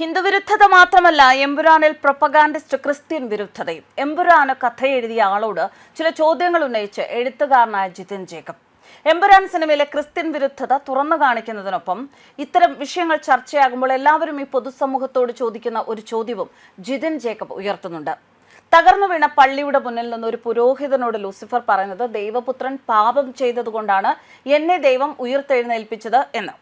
ഹിന്ദുവിരുദ്ധത മാത്രമല്ല എമ്പുരാനിൽ പ്രൊപ്പഗാൻഡിസ്റ്റ് ക്രിസ്ത്യൻ വിരുദ്ധതയും. എമ്പുരാന് കഥ എഴുതിയ ആളോട് ചില ചോദ്യങ്ങൾ ഉന്നയിച്ച് എഴുത്തുകാരനായ ജിതിൻ ജേക്കബ്. എമ്പുരാൻ സിനിമയിലെ ക്രിസ്ത്യൻ വിരുദ്ധത തുറന്നു കാണിക്കുന്നതിനൊപ്പം ഇത്തരം വിഷയങ്ങൾ ചർച്ചയാകുമ്പോൾ എല്ലാവരും ഈ പൊതുസമൂഹത്തോട് ചോദിക്കുന്ന ഒരു ചോദ്യവും ജിതിൻ ജേക്കബ് ഉയർത്തുന്നുണ്ട്. തകർന്നു വീണ പള്ളിയുടെ മുന്നിൽ നിന്ന് ഒരു പുരോഹിതനോട് ലൂസിഫർ പറയുന്നത് ദൈവപുത്രൻ പാപം ചെയ്തതുകൊണ്ടാണ് എന്നെ ദൈവം ഉയർത്തെഴുന്നേൽപ്പിച്ചത് എന്ന്.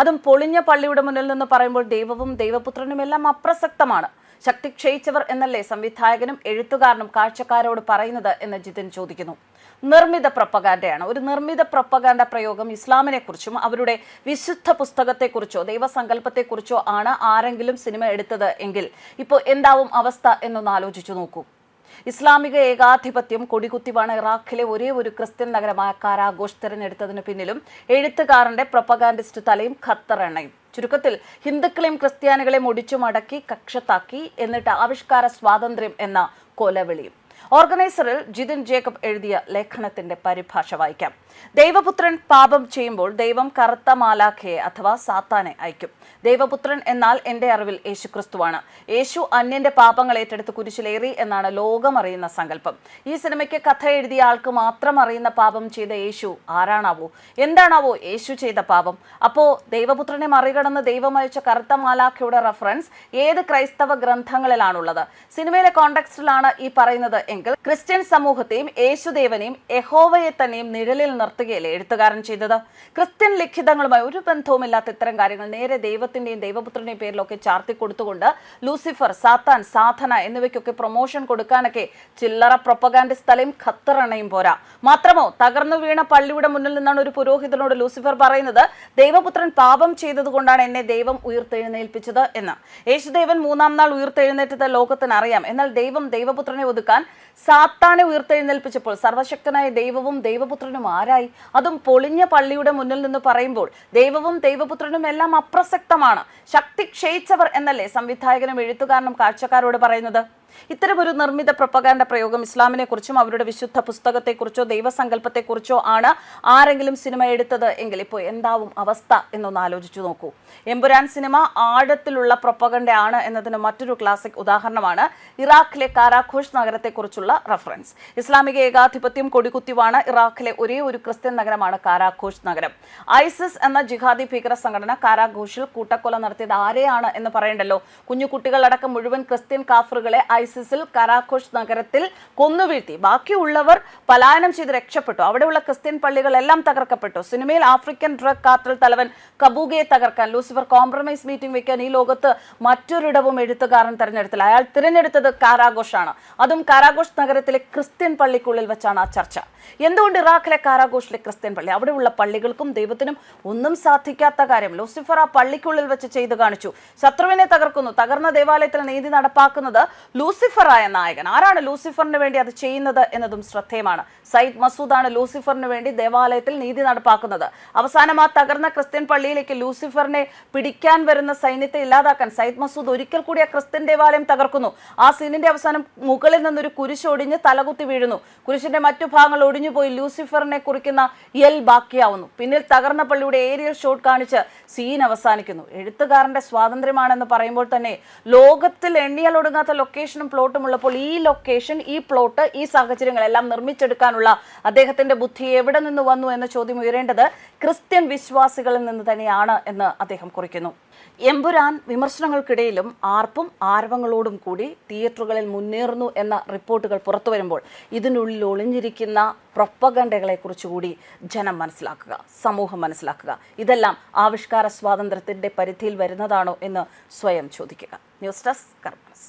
അതും പൊളിഞ്ഞ പള്ളിയുടെ മുന്നിൽ നിന്ന് പറയുമ്പോൾ ദൈവവും ദൈവപുത്രനും എല്ലാം അപ്രസക്തമാണ്. ശക്തി ക്ഷയിച്ചവർ എന്നല്ലേ സംവിധായകനും എഴുത്തുകാരനും കാഴ്ചക്കാരോട് പറയുന്നത് എന്ന് ജിതിൻ ചോദിക്കുന്നു. നിർമ്മിത പ്രപ്പകാൻഡയാണ് ഒരു നിർമ്മിത പ്രപ്പകാൻഡ പ്രയോഗം ഇസ്ലാമിനെ കുറിച്ചും അവരുടെ വിശുദ്ധ പുസ്തകത്തെക്കുറിച്ചോ ദൈവസങ്കല്പത്തെക്കുറിച്ചോ ആണ് ആരെങ്കിലും സിനിമ എടുത്തത് എങ്കിൽ ഇപ്പോൾ എന്താവും അവസ്ഥ എന്നൊന്ന് ആലോചിച്ചു നോക്കൂ. ഇസ്ലാമിക ഏകാധിപത്യം കൊടികുത്തിവാണ് ഇറാഖിലെ ഒരേ ഒരു ക്രിസ്ത്യൻ നഗരമായ കാരാഘോഷ് തെരഞ്ഞെടുത്തതിന് പിന്നിലും എഴുത്തുകാരന്റെ പ്രൊപ്പഗാൻഡിസ്റ്റ് തലയും ഖത്തർ എണ്ണയും. ചുരുക്കത്തിൽ ഹിന്ദുക്കളെയും ക്രിസ്ത്യാനികളെയും ഒടിച്ചു മടക്കി കക്ഷത്താക്കി എന്നിട്ട് ആവിഷ്കാര സ്വാതന്ത്ര്യം എന്ന കൊലവിളിയും. ഓർഗനൈസറിൽ ജിതിൻ ജേക്കബ് എഴുതിയ ലേഖനത്തിന്റെ പരിഭാഷ വായിക്കാം. ദൈവപുത്രൻ പാപം ചെയ്യുമ്പോൾ ദൈവം കറുത്ത മാലാഖയെ അഥവാ സാത്താനെ അയക്കും. ദൈവപുത്രൻ എന്നാൽ എന്റെ അറിവിൽ യേശു ക്രിസ്തുവാണ് യേശു അന്യന്റെ പാപങ്ങൾ ഏറ്റെടുത്ത് കുരിശിലേറി എന്നാണ് ലോകം അറിയുന്ന സങ്കല്പം. ഈ സിനിമയ്ക്ക് കഥ എഴുതിയ ആൾക്ക് മാത്രം അറിയുന്ന പാപം ചെയ്ത യേശു ആരാണാവോ? എന്താണാവോ യേശു ചെയ്ത പാപം? അപ്പോ ദൈവപുത്രനെ മറികടന്ന് ദൈവം അയച്ച കറുത്ത മാലാഖയുടെ റെഫറൻസ് ഏത് ക്രൈസ്തവ ഗ്രന്ഥങ്ങളിലാണുള്ളത്? സിനിമയിലെ കോണ്ടക്സ്റ്റിലാണ് ഈ പറയുന്നത് എങ്കിൽ ക്രിസ്ത്യൻ സമൂഹത്തെയും യേശുദേവനെയും യഹോവയെ തന്നെയും നിഴലിൽ നിർത്തുകയല്ലേ എഴുത്തുകാരൻ ചെയ്തത്? ക്രിസ്ത്യൻ ലിഖിതങ്ങളുമായി ഒരു ബന്ധവുമില്ലാത്ത ഇത്തരം കാര്യങ്ങൾ നേരെ ദൈവത്തിന്റെയും ദൈവപുത്രന്റെയും പേരിലൊക്കെ ചാർത്തി കൊടുത്തുകൊണ്ട് ലൂസിഫർ സാത്താൻ സാധന എന്നിവയ്ക്കൊക്കെ പ്രൊമോഷൻ കൊടുക്കാനൊക്കെ ചില്ലറ പ്രൊപ്പഗാൻഡ് സ്ഥലയും ഖത്തറണയും പോരാ. മാത്രമോ തകർന്നു വീണ പള്ളിയുടെ മുന്നിൽ നിന്നാണ് ഒരു പുരോഹിതനോട് ലൂസിഫർ പറയുന്നത് ദൈവപുത്രൻ പാപം ചെയ്തതുകൊണ്ടാണ് എന്നെ ദൈവം ഉയർത്തെഴുന്നേൽപ്പിച്ചത് എന്ന്. യേശുദേവൻ മൂന്നാം നാൾ ഉയർത്തെഴുന്നേറ്റത് ലോകത്തിന് അറിയാം എന്നാൽ ദൈവം ദൈവപുത്രനെ ഒതുക്കാൻ സാത്താനെ ഉയർത്തെഴുന്നേൽപ്പിച്ചപ്പോൾ സർവശക്തനായ ദൈവവും ദൈവപുത്രനും ആരായി? അതും പൊളിഞ്ഞ പള്ളിയുടെ മുന്നിൽ നിന്ന് പറയുമ്പോൾ ദൈവവും ദൈവപുത്രനും എല്ലാം അപ്രസക്തമാണ്. ശക്തി ക്ഷയിച്ചവർ എന്നല്ലേ സംവിധായകനും എഴുത്തുകാരനും കാഴ്ചക്കാരോട് പറയുന്നത്? ഇത്തരമൊരു നിർമ്മിത പ്രൊപ്പഗാൻഡ പ്രയോഗം ഇസ്ലാമിനെ കുറിച്ചും അവരുടെ വിശുദ്ധ പുസ്തകത്തെക്കുറിച്ചോ ദൈവസങ്കല്പത്തെക്കുറിച്ചോ ആണ് ആരെങ്കിലും സിനിമ എടുത്തത് എങ്കിൽ ഇപ്പോൾ എന്താവും അവസ്ഥ എന്നൊന്ന് ആലോചിച്ചു നോക്കൂ. എമ്പുരാൻ സിനിമ ആഴത്തിലുള്ള പ്രൊപ്പകണ്ടയാണ് എന്നതിന് മറ്റൊരു ക്ലാസിക് ഉദാഹരണമാണ് ഇറാഖിലെ കാരാഘോഷ് നഗരത്തെക്കുറിച്ചുള്ള റഫറൻസ്. ഇസ്ലാമിക ഏകാധിപത്യം കൊടികുത്തിവാണ് ഇറാഖിലെ ഒരേ ഒരു ക്രിസ്ത്യൻ നഗരമാണ് കാരാഘോഷ് നഗരം. ഐസിസ് എന്ന ജിഹാദി ഭീകര സംഘടന കാരാഘോഷിൽ കൂട്ടക്കൊല നടത്തിയത് ആരെയാണ് എന്ന് പറയണ്ടല്ലോ? കുഞ്ഞു കുട്ടികളടക്കം മുഴുവൻ ക്രിസ്ത്യൻ കാഫറുകളെ ഐസിസിൽ കരാഘോഷ് നഗരത്തിൽ കൊന്നുവീഴ്ത്തി. ബാക്കിയുള്ളവർ പലായനം ചെയ്ത് രക്ഷപ്പെട്ടു. അവിടെയുള്ള ക്രിസ്ത്യൻ പള്ളികളെല്ലാം തകർക്കപ്പെട്ടു. സിനിമയിൽ ആഫ്രിക്കൻ ഡ്രഗ് കാത്തൽ തലവൻ കബൂഗയെ തകർക്കാൻ ലൂസിഫർ കോംപ്രമൈസ് മീറ്റിംഗ് വെക്കാൻ ഈ ലോകത്ത് മറ്റൊരിടവും എഴുത്തുകാരൻ തെരഞ്ഞെടുത്തില്ല. അയാൾ തിരഞ്ഞെടുത്തത് കാരാഘോഷാണ്. അതും കാരാഘോഷ് നഗരത്തിലെ ക്രിസ്ത്യൻ പള്ളിക്കുള്ളിൽ വെച്ചാണ് ആ ചർച്ച. എന്തുകൊണ്ട് ഇറാഖിലെ കാരാഘോഷിലെ ക്രിസ്ത്യൻ പള്ളി? അവിടെയുള്ള പള്ളികൾക്കും ദൈവത്തിനും ഒന്നും സാധിക്കാത്ത കാര്യം. ലൂസിഫർ ആ പള്ളിക്കുള്ളിൽ വെച്ച് ചെയ്തു കാണിച്ചു. ശത്രുവിനെ തകർക്കുന്നു. തകർന്ന ദേവാലയത്തിൽ നീതി നടപ്പാക്കുന്നത് ലൂസിഫറായ നായകൻ. ആരാണ് ലൂസിഫറിന് വേണ്ടി അത് ചെയ്യുന്നത് എന്നതും ശ്രദ്ധേയമാണ്. സയ്യിദ് മസൂദാണ് ലൂസിഫറിന് വേണ്ടി ദേവാലയത്തിൽ നീതി നടപ്പാക്കുന്നത്. അവസാനം ആ തകർന്ന ക്രിസ്ത്യൻ പള്ളിയിലേക്ക് ലൂസിഫറിനെ പിടിക്കാൻ വരുന്ന സൈന്യത്തെ ഇല്ലാതാക്കാൻ സയ്യിദ് മസൂദ് ഒരിക്കൽ കൂടി ആ ക്രിസ്ത്യൻ ദേവാലയം തകർക്കുന്നു. ആ സീനിന്റെ അവസാനം മുകളിൽ നിന്നൊരു കുരിശ് ഒടിഞ്ഞ് തലകുത്തി വീഴുന്നു. കുരിശിന്റെ മറ്റു ഭാഗങ്ങൾ ഒടിഞ്ഞു പോയി ലൂസിഫറിനെ കുറിക്കുന്ന എൽ ബാക്കിയാവുന്നു. പിന്നിൽ തകർന്ന പള്ളിയുടെ ഏരിയൽ ഷോട്ട് കാണിച്ച് സീൻ അവസാനിക്കുന്നു. എഴുത്തുകാരന്റെ സ്വാതന്ത്ര്യമാണെന്ന് പറയുമ്പോൾ തന്നെ ലോകത്തിൽ എണ്ണിയാൽ ഒടുങ്ങാത്ത ലൊക്കേഷനും പ്ലോട്ടും ഉള്ളപ്പോൾ ഈ ലൊക്കേഷൻ ഈ പ്ലോട്ട് ഈ സാഹചര്യങ്ങളെല്ലാം നിർമ്മിച്ചെടുക്കാനുള്ള അദ്ദേഹത്തിന്റെ ബുദ്ധി എവിടെ നിന്ന് വന്നു എന്ന ചോദ്യം ഉയരേണ്ടത് ക്രിസ്ത്യൻ വിശ്വാസികളിൽ നിന്ന് തന്നെയാണ് എന്ന് അദ്ദേഹം കുറിക്കുന്നു. എമ്പുരാൻ വിമർശനങ്ങൾക്കിടയിലും ആർപ്പും ആരവങ്ങളോടും കൂടി തിയേറ്ററുകളിൽ മുന്നേറുന്നു എന്ന റിപ്പോർട്ടുകൾ പുറത്തു വരുമ്പോൾ ഇതിനുള്ളിൽ ഒളിഞ്ഞിരിക്കുന്ന പ്രൊപ്പഗണ്ടകളെ കുറിച്ചുകൂടി ജനം മനസ്സിലാക്കുക സമൂഹം മനസ്സിലാക്കുക. ഇതെല്ലാം ആവിഷ്കാര സ്വാതന്ത്ര്യത്തിന്റെ പരിധിയിൽ വരുന്നതാണോ എന്ന് സ്വയം ചോദിക്കുക. News desk കർമ്മസ്